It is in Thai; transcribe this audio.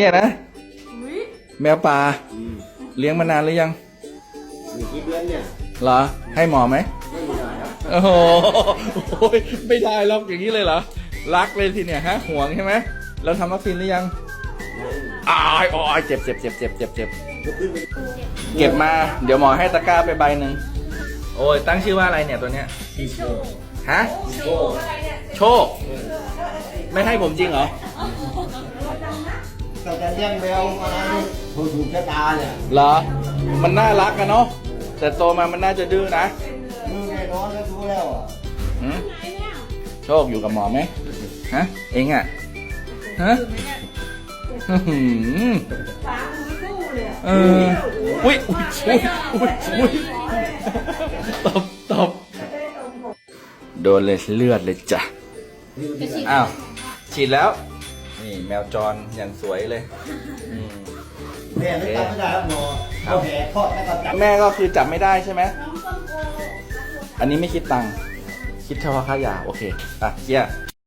เนี่ยนะอุ๊ยแมวป่าอืมเลี้ยงมานานหรือยัง มีกี่เดือนเนี่ยเหรอ ให้หมอไหมไม่มีอะไรครับโอ้โหโอ้ยไม่ได้หรอกอย่างนี้เลยเหรอ รักเลยทีเนี่ยฮะห่วงใช่ไหมเราทำวัคซีนหรือยังอ้ายโอ้ยเจ็บเจ็บเจ็บเจ็บเจ็บเจ็บลุกขึ้นไปเก็บมา เดี๋ยวหมอให้ตะกร้าไปใบหนึ่งโอ้ยตั้งชื่อว่าอะไรเนี่ยตัวเนี้ยที่โชว์ฮะ โชว์โชคไม่ให้ผมจริงเหรอตั้งแต่เลี้ยงแมวมานี่ถูกถูกชะตาเนี่ยเหรอ มันน่ารักกันเนาะ แต่โตมามันน่าจะดื้อนะมือแน่นอนแล้วดูแล้วอะหืมโชคอยู่กับหมอไหมฮะ เองอะฮะอื้อหือฟ้ามันไม่สู้เลยอะเอออุ้ยอุ้ยอุ้ยอุ้ยอุ้ยตบตบโดนเลยเลือดเลยจ้ะ อ้าว ฉีดแล้ว นี่แมวจรอย่างสวยเลยอืมแม่ไม่จำไม่ได้ครับหมอเขาแผลทอดแล้วก็จับแม่ก็คือจับไม่ได้ใช่ไหมอันนี้ไม่คิดตังค์ คิดเฉพาะค่ายาโอเค อะเกียร์